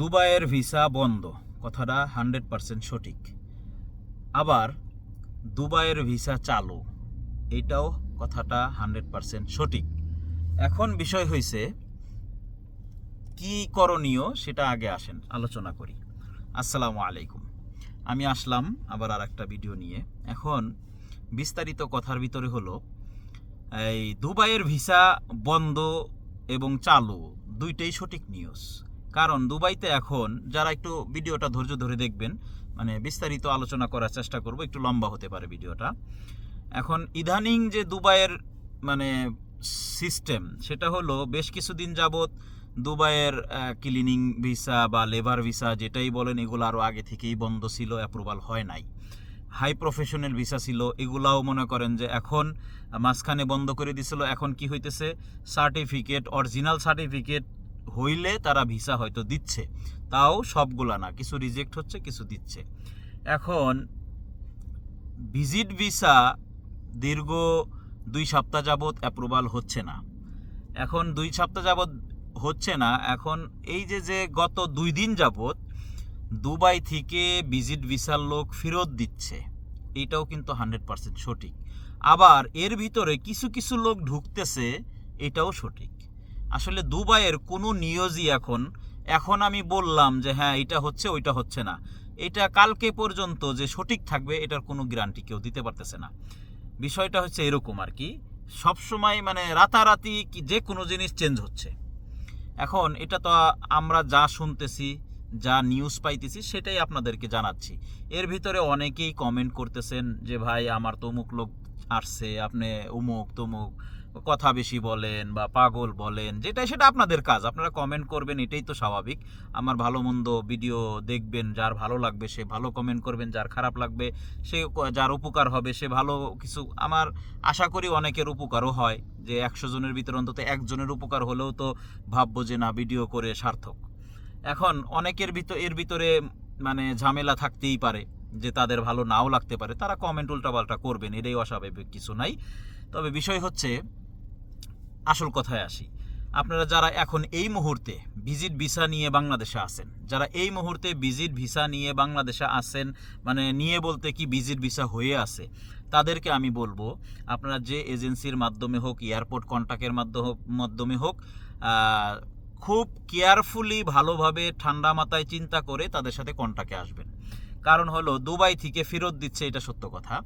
দুবাইয়ের ভিসা বন্ধ। কথাটা হান্ড্রেড পারসেন্ট সঠিক। আবার দুবাইয়ের ভিসা চালু। এটাও কথাটা হান্ড্রেড পারসেন্ট সঠিক। এখন বিষয় হয়েছে কি করণীয় সেটা আগে আসেন, আলোচনা করি। আসসালামু আলাইকুম। আমি আসলাম আবার আর একটা ভিডিও নিয়ে। এখন বিস্তারিত কথার ভিতরে হলো, এই দুবাইয়ের ভিসা বন্ধ এবং চালু, দুইটাই সঠিক নিউজ কারণ দুবাইতে এখন যারা একটু ভিডিওটা ধৈর্য ধরে দেখবেন মানে বিস্তারিত আলোচনা করার চেষ্টা করব, একটু লম্বা হতে পারে ভিডিওটা। এখন ইদানিং যে দুবাইয়ের মানে সিস্টেম সেটা হলো বেশ কিছুদিন যাবৎ দুবাইয়ের ক্লিনিং ভিসা বা লেবার ভিসা যেটাই বলেন, এগুলো আরও আগে থেকেই বন্ধ ছিল অ্যাপ্রুভাল হয় নাই। হাই প্রফেশনাল ভিসা ছিল, এগুলাও মনে করেন যে এখন মাঝখানে বন্ধ করে দিছিল। এখন কি হইতেছে? সার্টিফিকেট অরিজিনাল সার্টিফিকেট হইলে তারা ভিসা হয়তো দিচ্ছে। তাও সবগুলা না, কিছু রিজেক্ট হচ্ছে, কিছু দিচ্ছে। এখন ভিজিট ভিসা দীর্ঘ দুই সপ্তাহ যাবৎ অ্যাপ্রুভাল হচ্ছে না। এখন দুই সপ্তাহ যাবৎ হচ্ছে না, এখন এই যে যে গত দুই দিন যাবৎ দুবাই থেকে ভিজিট ভিসার লোক ফেরত দিচ্ছে, এটাও কিন্তু হান্ড্রেড পার্সেন্ট সঠিক। আবার এর ভিতরে কিছু কিছু লোক ঢুকতেছে, এটাও সঠিক। আসলে দুবাইয়ের কোনো নিউজই এখন এখন আমি বললাম যে হ্যাঁ এটা হচ্ছে, ওইটা হচ্ছে না। এটা কালকে পর্যন্ত যে সঠিক থাকবে, এটার কোনো গ্যারান্টি কেউ দিতে পারতেছে না। বিষয়টা হচ্ছে এরকম আর কি। সবসময় মানে রাতারাতি যে কোনো জিনিস চেঞ্জ হচ্ছে। এখন এটা তো আমরা যা শুনতেছি, যা নিউজ পাইতেছি, সেটাই আপনাদেরকে জানাচ্ছি। এর ভিতরে অনেকেই কমেন্ট করতেছেন যে ভাই, আমার তো অমুক লোক আসছে, আপনি অমুক, তমুক। কথা বেশি বলেন বা পাগল বলেন যেটা সেটা আপনাদের কাজ। আপনারা কমেন্ট করবেন, এটাই তো স্বাভাবিক। আমার ভালো মন্দ ভিডিও দেখবেন, যার ভালো লাগবে সে ভালো কমেন্ট করবেন, যার খারাপ লাগবে সে যার উপকার হবে সে ভালো কিছু। আমার আশা করি অনেকের উপকারও হয়, যে একশো জনের ভিতরে অন্তত একজনের উপকার হলেও তো ভাববো যে না ভিডিও করে সার্থক। এখন অনেকের ভিতর, এর ভিতরে মানে ঝামেলা থাকতেই পারে, যে তাদের ভালো নাও লাগতে পারে। তারা কমেন্ট উল্টাপাল্টা করবেন, এটাই অস্বাভাবিক, কিছু নাই। তবে বিষয় হচ্ছে আসল কথায় আসি। আপনারা যারা এখন এই মুহূর্তে ভিজিট ভিসা নিয়ে বাংলাদেশে আছেন, যারা এই মুহূর্তে ভিজিট ভিসা নিয়ে বাংলাদেশে আছেন মানে নিয়ে বলতে কি ভিজিট ভিসা হয়ে আছে, তাদেরকে আমি বলব, আপনারা যে এজেন্সির মাধ্যমে হোক, এয়ারপোর্ট কন্ট্যাক্টের মাধ্যমে মাধ্যমে হোক খুব কেয়ারফুলি, ভালোভাবে, ঠান্ডা মাথায় চিন্তা করে তাদের সাথে কন্ট্যাক্টে আসবেন। কারণ হলো দুবাই থেকে ফেরত দিচ্ছে এটা সত্য কথা।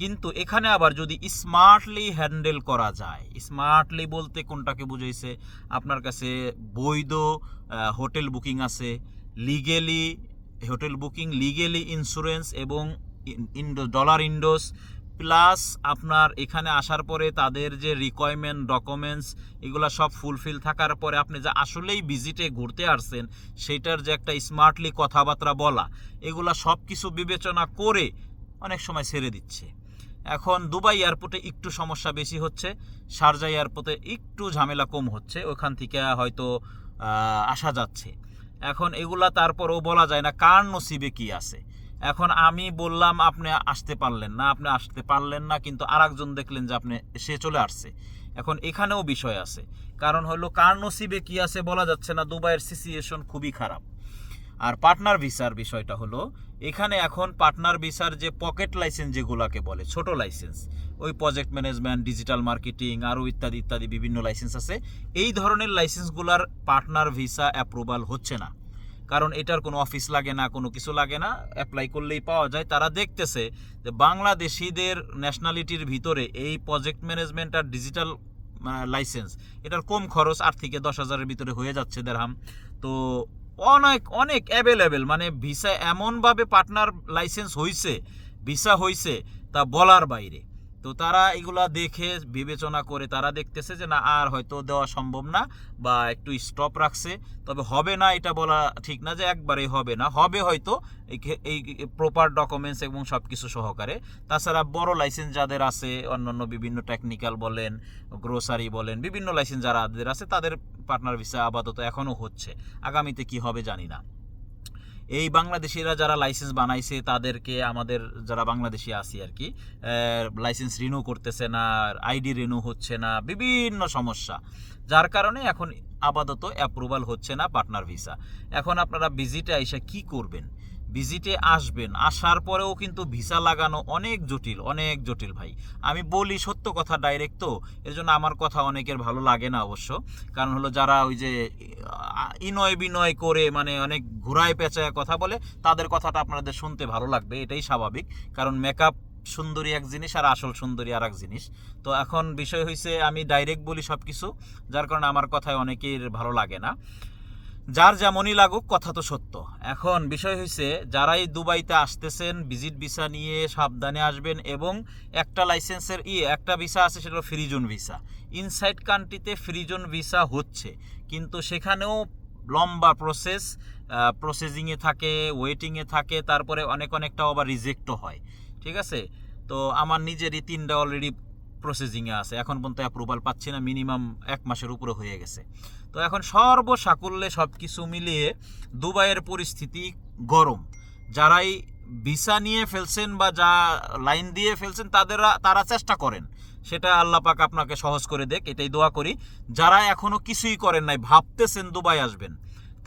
কিন্তু এখানে আবার যদি স্মার্টলি হ্যান্ডেল করা যায় স্মার্টলি বলতে কোনটাকে বুঝাইছে? আপনার কাছে বৈধ হোটেল বুকিং আছে legally hotel booking legally insurance এবং ইন্ডো ডলার ইন্ডোস প্লাস আপনার এখানে আসার পরে তাদের যে রিকোয়ারমেন্ট ডকুমেন্টস এগুলো সব ফুলফিল থাকার পরে আপনি যে আসলেই ভিজিটে ঘুরতে আসছেন সেইটার যে একটা স্মার্টলি কথাবার্তা বলা, এগুলা সব কিছু বিবেচনা করে অনেক সময় ছেড়ে দিচ্ছে। এখন দুবাই এয়ারপোর্টে একটু সমস্যা বেশি হচ্ছে, শারজা এয়ারপোর্টে একটু ঝামেলা কম হচ্ছে, ওখান থেকে হয়তো আসা যাচ্ছে। এখন এগুলা তারপরেও বলা যায় না কার নসিবে কি আছে। এখন আমি বললাম আপনি আসতে পারলেন না, আপনি আসতে পারলেন না, কিন্তু আরেকজন দেখলেন যে আপনি, সে চলে আসছে। এখন এখানেও বিষয় আছে। কারণ হলো, কার নসিবে কি আছে বলা যাচ্ছে না, দুবাইয়ের সিচুয়েশন খুবই খারাপ। আর পার্টনার ভিসার বিষয়টা হলো, এখানে এখন পার্টনার ভিসার যে পকেট লাইসেন্স যেগুলাকে বলে, ছোট লাইসেন্স ওই প্রজেক্ট ম্যানেজমেন্ট ডিজিটাল মার্কেটিং আরও ইত্যাদি ইত্যাদি বিভিন্ন লাইসেন্স আছে। এই ধরনের লাইসেন্সগুলার পার্টনার ভিসা অ্যাপ্রুভাল হচ্ছে না। কারণ এটার কোনো অফিস লাগে না, কোনো কিছু লাগে না অ্যাপ্লাই করলেই পাওয়া যায়। তারা দেখতেছে যে বাংলাদেশিদের ন্যাশনালিটির ভিতরে এই প্রজেক্ট ম্যানেজমেন্ট আর ডিজিটাল লাইসেন্স এটার কম খরচ আট থেকে দশ হাজারের ভিতরে হয়ে যাচ্ছে দেড়হাম। তো অনেক অনেক অ্যাভেলেবেল মানে ভিসা এমনভাবে পার্টনার লাইসেন্স হইছে ভিসা হইছে তা বলার বাইরে। তো তারা এগুলা দেখে বিবেচনা করে তারা দেখতেছে যে না, আর হয়তো দেওয়া সম্ভব না বা একটু স্টপ রাখছে। তবে হবে না এটা বলা ঠিক না যে একবারেই হবে না। হবে হয়তো এই প্রপার ডকুমেন্টস এবং সব কিছু সহকারে। তাছাড়া বড় লাইসেন্স যাদের আছে, অন্যান্য বিভিন্ন টেকনিক্যাল বলেন গ্রোসারি বলেন, বিভিন্ন লাইসেন্স যাদের আছে, তাদের পার্টনার ভিসা আপাতত এখনও হচ্ছে। আগামীতে কি হবে জানি না। এই বাংলাদেশিরা যারা লাইসেন্স বানাইছে, তাদেরকে আমাদের যারা বাংলাদেশি আছি আর কি লাইসেন্স রিনিউ করতেছে না আইডি রিনিউ হচ্ছে না, বিভিন্ন সমস্যা। যার কারণে এখন আপাতত অ্যাপ্রুভাল হচ্ছে না পার্টনার ভিসা এখন আপনারা ভিজিটে এসে কি করবেন? ভিজিটে আসবেন, আসার পরেও কিন্তু ভিসা লাগানো অনেক জটিল অনেক জটিল ভাই। আমি বলি সত্য কথা ডাইরেক্ট তো এর জন্য আমার কথা অনেকের ভালো লাগে না অবশ্য। কারণ হলো যারা ওই যে ইনয় বিনয় করে মানে অনেক ঘুরায় পেঁচায় কথা বলে, তাদের কথাটা আপনাদের শুনতে ভালো লাগবে, এটাই স্বাভাবিক। কারণ মেকআপ সুন্দরী এক জিনিস আর আসল সুন্দরী আর এক জিনিস। তো এখন বিষয় হয়েছে আমি ডাইরেক্ট বলি সব কিছু যার কারণে আমার কথায় অনেকের ভালো লাগে না। যার যেমনই লাগুক, কথা তো সত্য। এখন বিষয় হয়েছে যারাই দুবাইতে আসতেছেন, ভিজিট ভিসা নিয়ে সাবধানে আসবেন এবং একটা লাইসেন্সের ই, একটা ভিসা আছে, সেটা ফ্রিজোন ভিসা। ইনসাইড কান্ট্রিতে ফ্রিজোন ভিসা হচ্ছে, কিন্তু সেখানেও লম্বা প্রসেস প্রসেসিংয়ে থাকে, ওয়েটিংয়ে থাকে, তারপরে অনেক অনেকটা আবার রিজেক্টও হয়। ঠিক আছে? তো আমার নিজেরই তিনটা অলরেডি প্রসেসিংয়ে আছে। এখন পর্যন্ত অ্যাপ্রুভাল পাচ্ছি না মিনিমাম এক মাসের উপরে হয়ে গেছে। তো এখন সর্বসাকুল্যে সব কিছু মিলিয়ে দুবাইয়ের পরিস্থিতি গরম। যারাই ভিসা নিয়ে ফেলছেন বা যা লাইন দিয়ে ফেলছেন, তাদের, তারা চেষ্টা করেন। সেটা আল্লাহ পাক আপনাকে সহজ করে দেখ এটাই দোয়া করি। যারা এখনও কিছুই করেন নাই, ভাবতেছেন দুবাই আসবেন,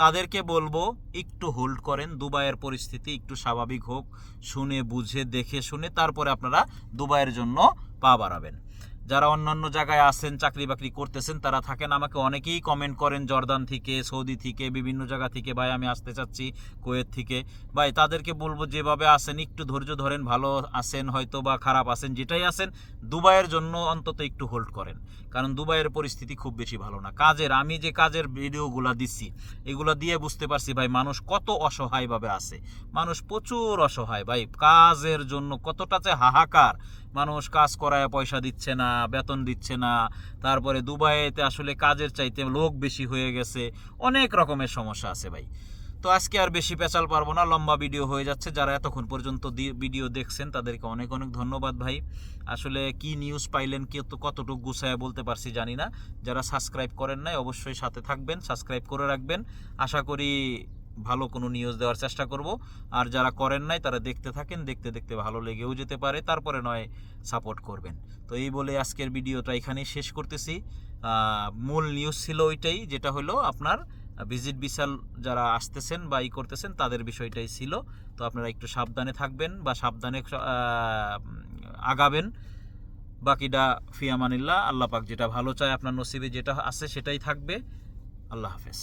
তাদেরকে বলব, একটু হোল্ড করেন। দুবাইয়ের পরিস্থিতি একটু স্বাভাবিক হোক, শুনে, বুঝে, দেখে, শুনে, তারপরে আপনারা দুবাইয়ের জন্য পা বাড়াবেন। যারা অন্যান্য জায়গায় আছেন, চাকরি বাকরি করতেছেন, তারা থাকেন আমাকে অনেকেই কমেন্ট করেন, জর্দান থেকে, সৌদি থেকে, বিভিন্ন জায়গা থেকে, ভাই, আমি আসতে চাচ্ছি কুয়েত থেকে। ভাই, তাদেরকে বলব, যেভাবে আসেন একটু ধৈর্য ধরেন, ভালো আসেন হয়তো বা খারাপ আসেন যেটাই আসেন দুবাইয়ের জন্য অন্তত একটু হোল্ড করেন। কারণ দুবাইয়ের পরিস্থিতি খুব বেশি ভালো না। কাজের, আমি যে কাজের ভিডিওগুলো দিচ্ছি এগুলো দিয়ে বুঝতে পারছি, ভাই, মানুষ কত অসহায়ভাবে আসে মানুষ প্রচুর অসহায়, ভাই, কাজের জন্য কতটা যে হাহাকার। মানুষ কাজ করায় পয়সা দিচ্ছে না, বেতন দিচ্ছে না, তারপরে দুবাইতে আসলে কাজের চাইতে লোক বেশি হয়ে গেছে, অনেক রকমের সমস্যা আছে ভাই। তো আজকে আর বেশি পেঁচাল পারব না, লম্বা ভিডিও হয়ে যাচ্ছে, যারা এতক্ষণ পর্যন্ত ভিডিও দেখছেন তাদেরকে অনেক অনেক ধন্যবাদ ভাই। আসলে কি নিউজ পাইলেন, কি কতটুকু গুছায় বলতে পারছি জানি না, যারা সাবস্ক্রাইব করেন নাই অবশ্যই সাথে থাকবেন সাবস্ক্রাইব করে রাখবেন। আশা করি ভালো কোনো নিউজ দেওয়ার চেষ্টা করব। আর যারা করেন নাই, তারা দেখতে থাকেন, দেখতে দেখতে ভালো লেগেও যেতে পারে, তারপরে নয় সাপোর্ট করবেন। তো এই বলে আজকের ভিডিওটা এখানেই শেষ করতেছি। মূল নিউজ ছিল ওইটাই, যেটা হলো আপনার ভিজিট বিশাল যারা আসতেছেন বা ই করতেছেন, তাদের বিষয়টাই ছিল। তো আপনারা একটু সাবধানে থাকবেন বা সাবধানে আগাবেন। বাকিটা ফিয়ামানিল্লাহ আল্লাহ পাক যেটা ভালো চায়, আপনার নসিবে যেটা আছে সেটাই থাকবে। আল্লাহ হাফেজ।